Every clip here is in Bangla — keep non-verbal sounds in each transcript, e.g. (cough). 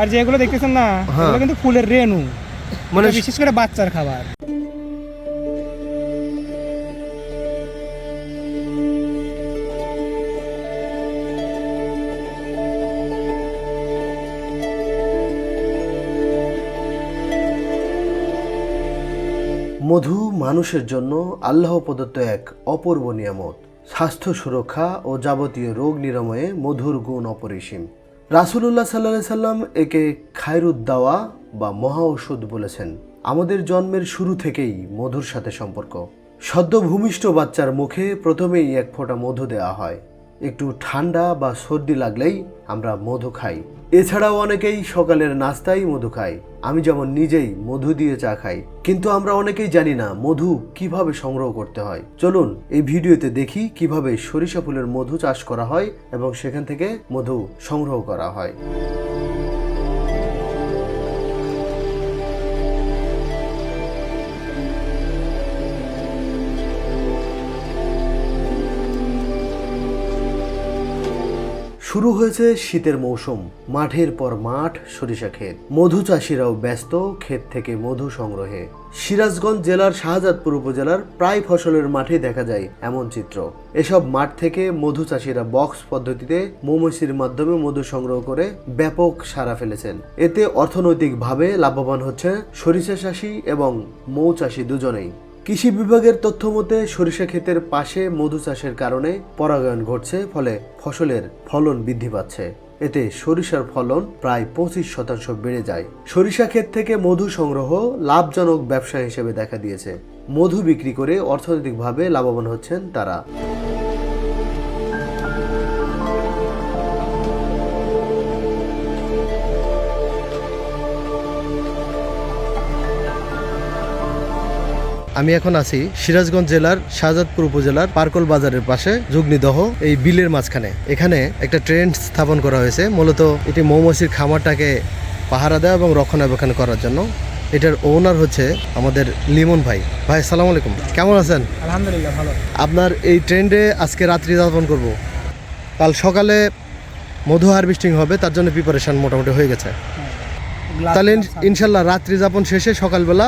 আর যেগুলো দেখতেছেন না হ্যাঁ। এগুলো কিন্তু ফুলের রেণু। মানে মানে বিশেষ করে বাচ্চার খাবার। মধু মানুষের জন্য আল্লাহ প্রদত্ত এক অপূর্ব নিয়ামত। স্বাস্থ্য সুরক্ষা ও যাবতীয় রোগ নিরাময়ে মধুর গুণ অপরিসীম। রাসুলুল্লাহ সাল্লাহ সাল্লাম একে খায়রুদ্দাওয়া বা মহা ঔষধ বলেছেন। আমাদের জন্মের শুরু থেকেই মধুর সাথে সম্পর্ক। সদ্য ভূমিষ্ঠ বাচ্চার মুখে প্রথমেই এক ফোঁটা মধু দেওয়া হয়। একটু ঠান্ডা বা সর্দি লাগলেই আমরা মধু খাই। এছাড়াও অনেকেই সকালের নাস্তায় মধু খাই আমি যেমন নিজেই মধু দিয়ে চা খাই, কিন্তু আমরা অনেকেই জানি না মধু কীভাবে সংগ্রহ করতে হয়। চলুন এই ভিডিওতে দেখি কীভাবে সরিষা ফুলের মধু চাষ করা হয় এবং সেখান থেকে মধু সংগ্রহ করা হয়। শুরু হয়েছে শীতের মৌসুম। মাঠের পর মাঠ, সরিষা ক্ষেত। মধু চাষিরাও ব্যস্ত ক্ষেত থেকে মধু সংগ্রহে। সিরাজগঞ্জ জেলার শাহজাদপুর উপজেলার প্রায় ফসলের মাঠে দেখা যায় এমন চিত্র। এসব মাঠ থেকে মধু চাষিরা বক্স পদ্ধতিতে মৌমাছির মাধ্যমে মধু সংগ্রহ করে ব্যাপক সাড়া ফেলেছেন। এতে অর্থনৈতিকভাবে লাভবান হচ্ছে সরিষা চাষি এবং মৌ চাষি দুজনেই। কৃষি বিভাগের তথ্য মতে, সরিষা ক্ষেতের পাশে মধু চাষের কারণে পরাগায়ন ঘটছে, ফলে ফসলের ফলন বৃদ্ধি পাচ্ছে। এতে সরিষার ফলন প্রায় পঁচিশ শতাংশ বেড়ে যায়। সরিষা ক্ষেত থেকে মধু সংগ্রহ লাভজনক ব্যবসা হিসেবে দেখা দিয়েছে। মধু বিক্রি করে অর্থনৈতিকভাবে লাভবান হচ্ছেন তারা। আমি এখন আছি সিরাজগঞ্জ জেলার শাহজাদপুর উপজেলার পার্কল বাজারের পাশে যুগ্নিদহ এই বিলের মাঝখানে। এখানে একটা ট্রেন স্থাপন করা হয়েছে মূলত এটি মৌমাছির খামারটাকে পাহারা দেওয়া এবং রক্ষণাবেক্ষণ করার জন্য। এটার ওনার হচ্ছে আমাদের লিমন ভাই। ভাই সালাম আলাইকুম। কেমন আছেন? আলহামদুলিল্লাহ ভালো। আপনার এই ট্রেন্ডে আজকে রাত্রি যাপন করব। কাল সকালে মধু হারভেস্টিং হবে তার জন্য প্রিপারেশন মোটামুটি হয়ে গেছে। তাহলে ইনশাল্লাহ রাত্রি যাপন শেষে সকালবেলা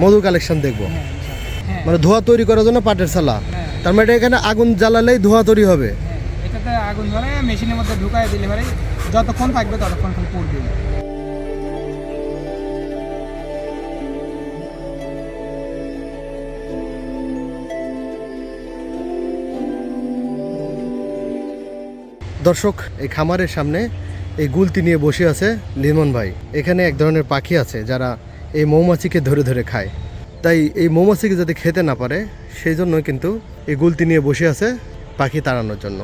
মধু কালেকশন দেখব। হ্যাঁ, মানে ধোয়া তৈরি করার জন্য পাটের সালা হ্যাঁ। তার মানে এখানে আগুন জ্বালালেই ধোয়া তৈরি হবে। হ্যাঁ, এটাতে আগুন ধরে মেশিনের মধ্যে ঢুকাই দিলে পরে যতক্ষণ থাকবে ততক্ষণ পড়বে। দর্শক এই খামারের সামনে এই গুলতি নিয়ে বসে আছে লিমন ভাই। এখানে এক ধরনের পাখি আছে যারা এই মৌমাছিকে ধরে ধরে খায়। তাই এই মৌমাছিকে যাতে খেতে না পারে, সেই জন্য কিন্তু এই গুলতি নিয়ে বসে আছে পাখি তাড়ানোর জন্য।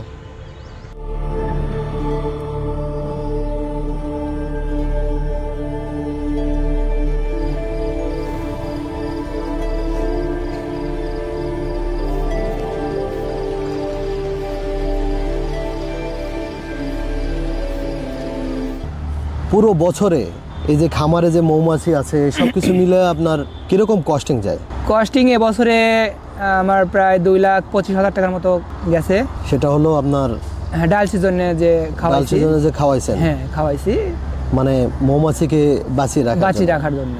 পুরো বছরে এই যে খামারে যে মৌমাছি আছে সব কিছু (coughs) মিলে আপনার কীরকম কস্টিং যায়? কস্টিং এবছরে আমার প্রায় দুই লাখ পঁচিশ হাজার টাকার মতো গেছে। সেটা হলো আপনার হ্যাঁ ডাল সিজনে যে ডাল খাওয়াইছি। সিজনে যে খাওয়াইছেন। হ্যাঁ খাওয়াইছি। মানে মৌমাছিকে বাঁচিয়ে রাখা বাঁচি রাখার জন্য।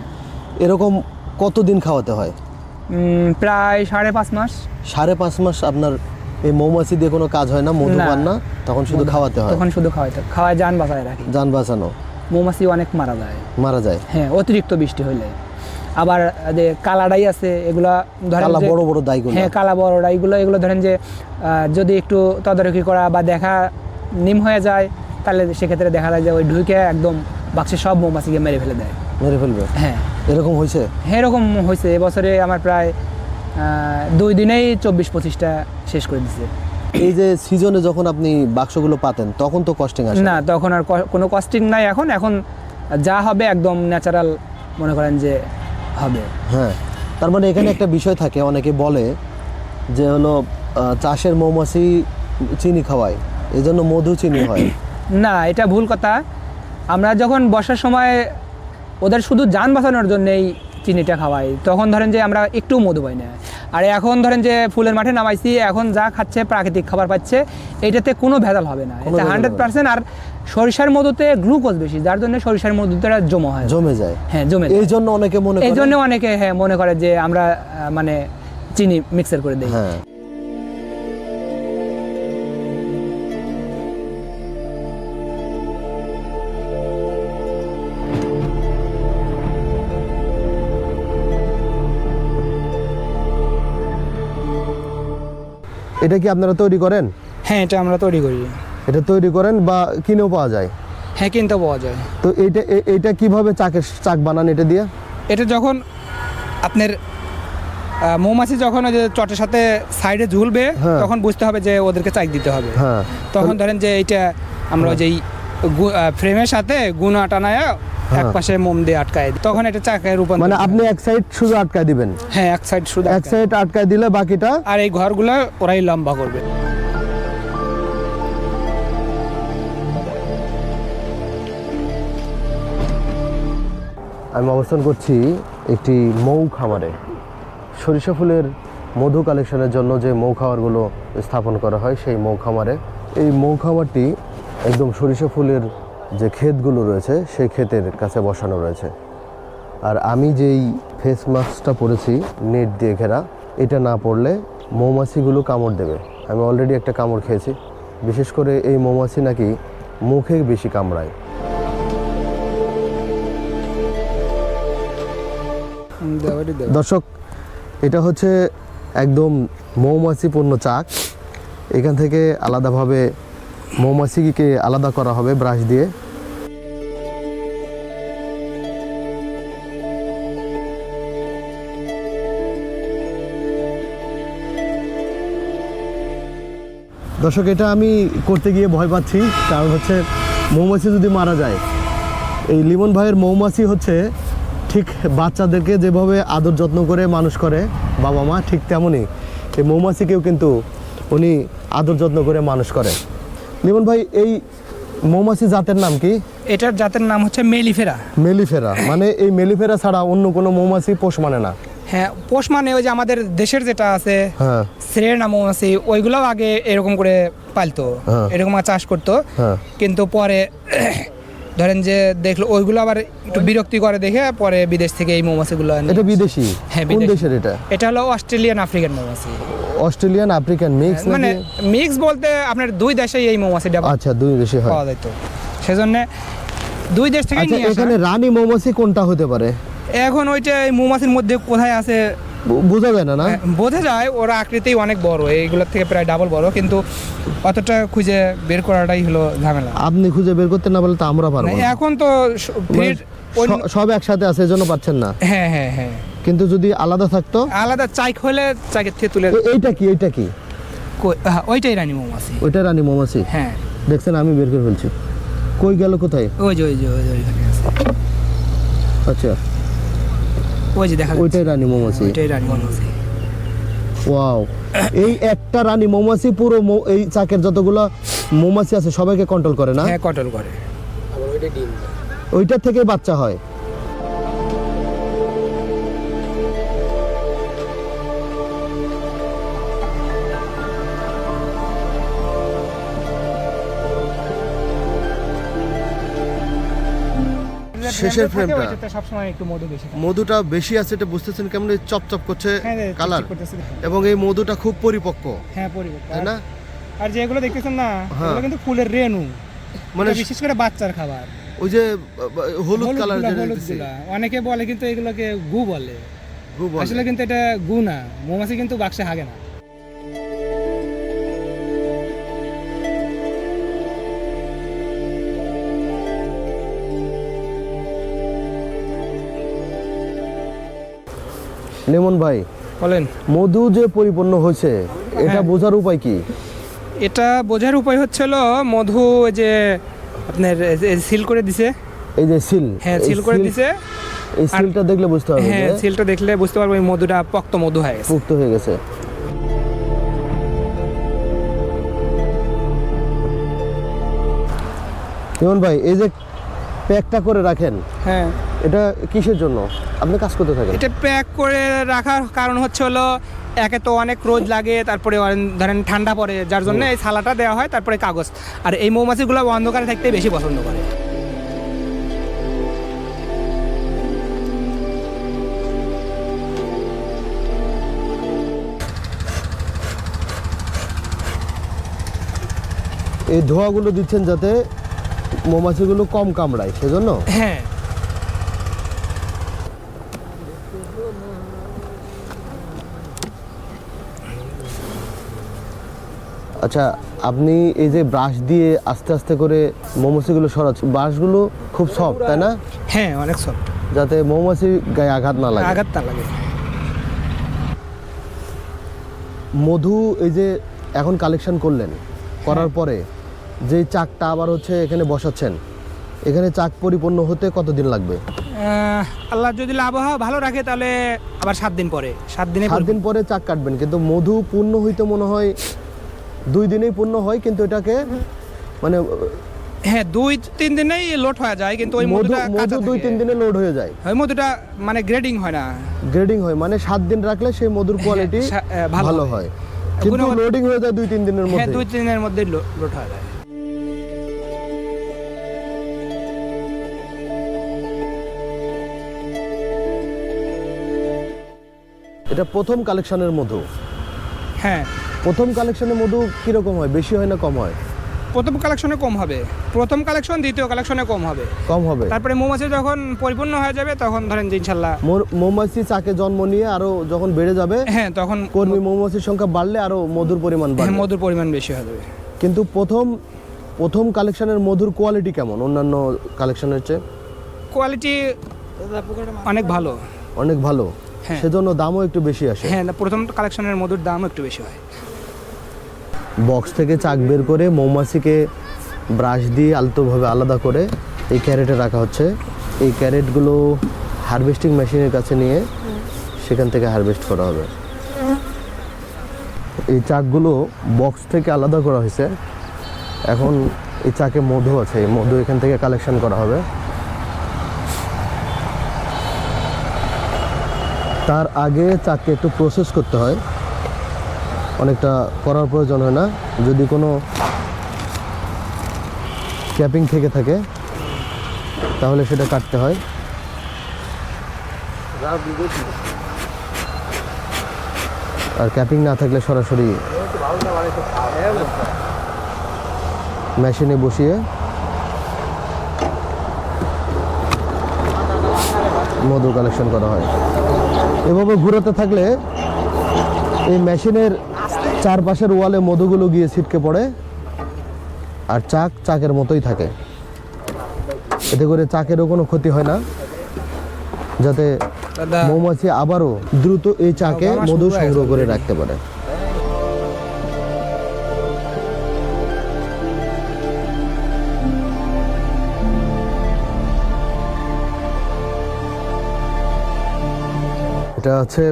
এরকম কতদিন খাওয়াতে হয়? উম, প্রায় সাড়ে পাঁচ মাস। সাড়ে পাঁচ মাস আপনার এই মৌমাছি দিয়ে কোনো কাজ হয় না মধু না। পান না তখন শুধু খাওয়াতে হয়। তখন শুধু খাওয়াইতে খাওয়ায় যান বাঁচায় রাখি। যান বাঁচানো। মৌমাছি অনেক মারা যায়। মারা যায়? হ্যাঁ অতিরিক্ত বৃষ্টি হইলে। আবার যে কালাডাই আছে এগুলা ধরেন কালা বড় বড় দাইগুলো হ্যাঁ কালা বড়রা এগুলো এগুলো ধরেন যে যদি একটু তদারকি করা বা দেখা নিম হয়ে যায় তাহলে সেক্ষেত্রে দেখা যায় যে ওই ঢুকে একদম বাক্সে সব মৌমাছিকে মেরে ফেলে দেয়। মেরে ফেলবে? হ্যাঁ। এরকম হয়েছে হ্যাঁ এরকম হয়েছে এবছরে আমার প্রায় আহ, দুই দিনেই চব্বিশ পঁচিশটা শেষ করে দিছে। এই যে সিজনে যখন আপনি বাক্সগুলো পাতেন তখন তো কস্টিং আসে না? তখন আর কোনো কস্টিং নাই এখন। এখন যা হবে একদম ন্যাচারাল মনে করেন যে হবে। হ্যাঁ তার মানে এখানে একটা বিষয় থাকে অনেকে বলে যে হলো চাষের মৌমাছি চিনি খাওয়ায় এই জন্য মধু চিনি হয়। না এটা ভুল কথা। আমরা যখন বর্ষার সময় ওদের শুধু যান বাঁচানোর জন্যেই চিনিটা খাওয়াই তখন ধরেন যে আমরা একটু মধু পাই না। আর এখন ধরেন যে ফুলের মাঠে নামাইছি এখন যা খাচ্ছে প্রাকৃতিক খাবার পাচ্ছে এটাতে কোনো ভেজাল হবে না। এটা হান্ড্রেড পার্সেন্ট আর সরিষার মধুতে গ্লুকোজ বেশি যার জন্য সরিষার মধুতে জমা হয়। জমে যায়। হ্যাঁ জমে যায়। এই জন্য অনেকে মনে এই জন্য অনেকে হ্যাঁ মনে করে যে আমরা মানে চিনি মিক্সার করে দিই। এটা কি আপনারা তৈরি করেন? হ্যাঁ এটা আমরা তৈরি করি। এটা তৈরি করেন বা কিনেও পাওয়া যায়? হ্যাঁ কিনতে পাওয়া যায়। তো এইটা এ- এইটা কীভাবে চাকের চাক বানান এটা দিয়ে? এটা যখন আপনার মৌমাছি যখন ওই যে চটের সাথে সাইডে ঝুলবে হ্যাঁ। তখন বুঝতে হবে যে ওদেরকে চাক দিতে হবে। হ্যাঁ। তখন ধরেন যে এইটা আমরা ওই যে ফ্রেমের সাথে গুনা টানায় এক হ্যাঁ। পাশে মোম দিয়ে আটকায় দিই। তখন এটা চাকায় রূপান্তর মানে আপনি এক সাইড শুধু আটকায় দিবেন হ্যাঁ এক সাইড শুধু এক। সাইড আটকায় দিলে বাকিটা আর এই ঘরগুলো ওরাই লম্বা করবে আমি অবস্থান করছি একটি মৌ খামারে সরিষা ফুলের মধু কালেকশনের জন্য যে মৌ খামারগুলো স্থাপন করা হয় সেই মৌ খামারে এই মৌ খামারটি একদম সরিষা ফুলের যে ক্ষেতগুলো রয়েছে, সেই ক্ষেতের কাছে বসানো রয়েছে। আর আমি যেই ফেস মাস্কটা পরেছি, নেট দিয়ে ঘেরা, এটা না পড়লে মৌমাছিগুলো কামড় দেবে। আমি অলরেডি একটা কামড় খেয়েছি। বিশেষ করে এই মৌমাছি নাকি মুখে বেশি কামড়ায়। দর্শক, এটা হচ্ছে একদম মৌমাছি পূর্ণ চাক। এখান থেকে আলাদাভাবে মৌমাছিকে আলাদা করা হবে ব্রাশ দিয়ে। দর্শক, এটা আমি করতে গিয়ে ভয় পাচ্ছি, কারণ হচ্ছে মৌমাছি যদি মারা যায়, এই লিমন ভাইয়ের মৌমাছি হচ্ছে ঠিক বাচ্চাদেরকে যেভাবে আদর যত্ন করে মানুষ করে, বাবা মা ঠিক তেমনই। এই মৌমাছিকেও কিন্তু উনি আদর যত্ন করে মানুষ করে। লিমন ভাই এই মৌমাছি জাতের নাম কি? এটার জাতের নাম হচ্ছে মেলিফেরা। মেলিফেরা মানে এই মেলিফেরা ছাড়া অন্য কোনো মৌমাছি পোষ মানে না? হ্যাঁ পোষ মানে ওই যে আমাদের দেশের যেটা আছে শ্রেণা নাম মৌমাছি ওইগুলোও আগে এরকম করে পালতো হ্যাঁ। এরকম চাষ করতো। হ্যাঁ। কিন্তু পরে ধরেন যে দেখল ওইগুলো আবার একটু বিরক্তি করে দেখে পরে বিদেশ থেকে এই মৌমাছিগুলো। এটা বিদেশি? হ্যাঁ, কোন দেশের এটা? এটা হলো অস্ট্রেলিয়ান আফ্রিকান মৌমাছি অস্ট্রেলিয়ান আফ্রিকান মিক্স মানে মিক্স বলতে আপনার দুই দেশেই এই মৌমাছিটা আচ্ছা দুই দেশে হয়। পাওয়া যেত সেজন্য দুই দেশ থেকে আচ্ছা নিয়ে এখানে রানী মৌমাছি কোনটা হতে পারে? এখন ওইটা এই মৌমাছির মধ্যে কোথায় আছে বোঝা যায় না না? হ্যাঁ, বোঝা যায় ওরা আকৃতি অনেক বড় এইগুলোর থেকে প্রায় ডাবল বড় কিন্তু অতটা খুঁজে বের করাটাই হলো ঝামেলা। আপনি খুঁজে বের করতে না বলে তো আমরা পারব মানে এখন তো স- সব একসাথে আছে এজন্য পাচ্ছেন না। হ্যাঁ হ্যাঁ হ্যাঁ। কিন্তু যদি আলাদা থাকতো? আলাদা চাইক হলে চাইকের থেকে তুলে এইটা কি এইটা কি? হ্যাঁ, ওইটাই রানী মৌমাছি। ওইটা রানী মৌমাছি? হ্যাঁ। দেখছেন আমি বের করে ফেলছি। কই গেল কোথায়? ওই যে ওই যে ওই যে আচ্ছা। ওই যে দেখা ওইটাই রানী মৌমাছি। ওইটাই রানী মৌমাছি। ওয়াও। এই একটা রানী মৌমাছি পুরো এই চাকের যতগুলো মৌমাছি আছে সবাইকে কন্ট্রোল করে না? হ্যাঁ কন্ট্রোল করে। ওইটা থেকে বাচ্চা হয়। শেষের ফ্রেমটা সবসময় একটু মধু বেশি। মধুটা বেশি আছে এটা বুঝতেছেন কেমন চপচপ করছে হ্যাঁ, কালার এবং এই মধুটা খুব পরিপক্ক। হ্যাঁ পরিবর্তন তাই না? আর যেগুলো দেখতেছেন না হ্যাঁ। এগুলো কিন্তু ফুলের রেণু। মানে বিশেষ করে বাচ্চার খাবার। ওই যে হলুদ কালার অনেকে বলে কিন্তু এগুলোকে গু বলে। গু বলে। আসলে কিন্তু এটা গু না। মৌমাছি কিন্তু বাক্সে হাগে না। লেমন ভাই বলেন। মধু যে পরিপূর্ণ হয়েছে এটা হ্যাঁ। বোঝার উপায় কি? এটা বোঝার উপায় হচ্ছিল মধু যে আপনার সিল করে দিছে। এই যে সিল হ্যাঁ সিল করে দিছে। এই সিলটা দেখলে বুঝতে হবে হ্যাঁ সিলটা দেখলে বুঝতে পারব এই মধুটা পক্ত মধু হয়ে গেছে। পুক্ত হয়ে গেছে। লেমন ভাই এই যে প্যাকটা করে রাখেন? হ্যাঁ। এটা কিসের জন্য? আপনি কাজ করতে থাকেন? এটা প্যাক করে রাখার কারণ হচ্ছে হলো একে তো অনেক রোদ লাগে তারপরে ধরেন ঠান্ডা পড়ে যার জন্য এই ছালাটা দেওয়া হয় তারপরে কাগজ। আর এই মৌমাছিগুলো অন্ধকারে থাকতে বেশি পছন্দ করে। এই ধোঁয়াগুলো দিচ্ছেন যাতে মৌমাছিগুলো কম কামড়ায় সেজন্য? হ্যাঁ। আচ্ছা আপনি এই যে ব্রাশ দিয়ে আস্তে আস্তে করে মৌমাছিগুলো সরাচ্ছেন ব্রাশগুলো খুব সফট তাই না? হ্যাঁ অনেক সব যাতে মৌমাছি গায়ে আঘাত না লাগে। আঘাত তা লাগে। মধু এই যে এখন কালেকশন করলেন করার পরে যে চাকটা আবার হচ্ছে এখানে বসাচ্ছেন এখানে চাক পরিপূর্ণ হতে কতদিন লাগবে? আল্লাহ যদি আবহাওয়া ভালো রাখে তাহলে আবার সাত দিন পরে সাত দিনে সাত দিন পরে চাক কাটবেন কিন্তু মধু পূর্ণ হইতে মনে হয় দুই দিনেই পূর্ণ হয় কিন্তু এটাকে মানে হ্যাঁ দুই তিন দিনেই লোড হয়ে যায় কিন্তু ওই মধু মধুটা মধু দুই তিন দিনে লোড হয়ে যায়। ওই মধুটা মানে গ্রেডিং হয় না। গ্রেডিং হয় মানে সাত দিন রাখলে সেই মধুর কোয়ালিটি ভালো ভালো হয়। হয়। কিন্তু লোডিং হয়ে যায় দুই তিন দিনের হ্যাঁ মধ্যে। দুই তিন দিনের মধ্যে লোড হয়ে যায়। এটা প্রথম কালেকশনের মধু? হ্যাঁ। প্রথম কালেকশনের মধু কীরকম হয়? বেশি হয় না কম হয়? প্রথম কালেকশনে কম হবে। প্রথম কালেকশন দ্বিতীয় কালেকশনে কম হবে। কম হবে? তারপরে মৌমাছি যখন পরিপূর্ণ হয়ে যাবে তখন ধরেন যে ইনশাল্লাহ মৌমাছি চাকে জন্ম নিয়ে আরও যখন বেড়ে যাবে হ্যাঁ তখন কর্মী মৌমাছির সংখ্যা বাড়লে আরও মধুর পরিমাণ হ্যাঁ, বাড়বে মধুর পরিমাণ বেশি হয়ে যাবে। কিন্তু প্রথম প্রথম কালেকশনের মধুর কোয়ালিটি কেমন? অন্যান্য কালেকশনের চেয়ে? কোয়ালিটি অনেক ভালো। অনেক ভালো? হ্যাঁ। সেজন্য দামও একটু বেশি আসে। হ্যাঁ না, প্রথম কালেকশনের মধুর দাম একটু বেশি হয়। বক্স থেকে চাক বের করে মৌমাছিকে ব্রাশ দিয়ে আলতোভাবে আলাদা করে এই ক্যারেটে রাখা হচ্ছে। এই ক্যারেটগুলো হারভেস্টিং মেশিনের কাছে নিয়ে সেখান থেকে হারভেস্ট করা হবে। এই চাকগুলো বক্স থেকে আলাদা করা হয়েছে। এখন এই চাকে মধু আছে এই মধু এখান থেকে কালেকশন করা হবে। তার আগে চাককে একটু প্রসেস করতে হয়। অনেকটা করার প্রয়োজন হয় না। যদি কোনো ক্যাপিং থেকে থাকে, তাহলে সেটা কাটতে হয়। আর ক্যাপিং না থাকলে সরাসরি মেশিনে বসিয়ে মধু কালেকশন করা হয়। এভাবে ঘুরাতে থাকলে এই মেশিনের চারপাশের ওয়ালে মধুগুলো গিয়ে ছিটকে পড়ে আর চাক চাকের মতোই থাকে। এতে করে চাকেরও কোনো ক্ষতি হয় না। যাতে মৌমাছি আবারও দ্রুত এই চাকে মধু সংগ্রহ করে রাখতে পারে। এটা হচ্ছে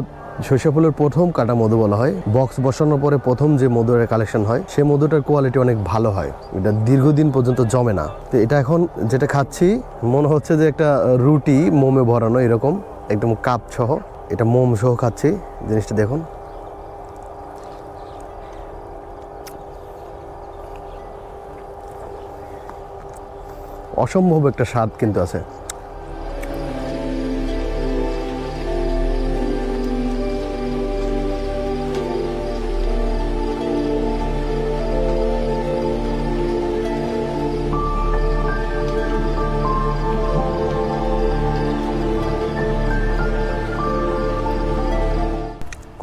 ফুলের প্রথম কাটা মধু বলা হয়। বক্স বসানোর পরে প্রথম যে মধুর কালেকশন হয় সেই মধুটার কোয়ালিটি অনেক ভালো হয়। এটা দীর্ঘদিন পর্যন্ত জমে না। তো এটা এখন যেটা খাচ্ছি, মনে হচ্ছে যে একটা রুটি, মোমে ভরানো এরকম, একদম কাপ সহ। এটা মোম সহ খাচ্ছি, জিনিসটা দেখুন। অসম্ভব একটা স্বাদ কিন্তু আছে।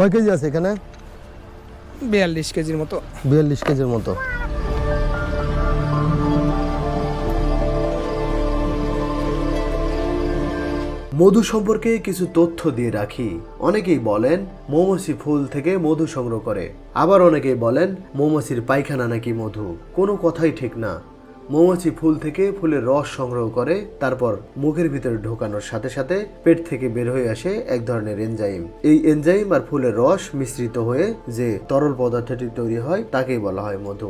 কয় কেজি আছে এখানে? বিয়াল্লিশ কেজির মতো। বিয়াল্লিশ কেজির মতো। মধু সম্পর্কে কিছু তথ্য দিয়ে রাখি। অনেকেই বলেন মৌমাছি ফুল থেকে মধু সংগ্রহ করে। আবার অনেকেই বলেন মৌমাছির পায়খানা নাকি মধু। কোনো কথাই ঠিক না। মৌমাছি ফুল থেকে ফুলের রস সংগ্রহ করে, তারপর মুখের ভিতরে ঢোকানোর সাথে সাথে পেট থেকে বের হয়ে আসে এক ধরনের এনজাইম এই এনজাইম আর ফুলের রস মিশ্রিত হয়ে যে তরল পদার্থটি তৈরি হয়, তাকেই বলা হয় মধু।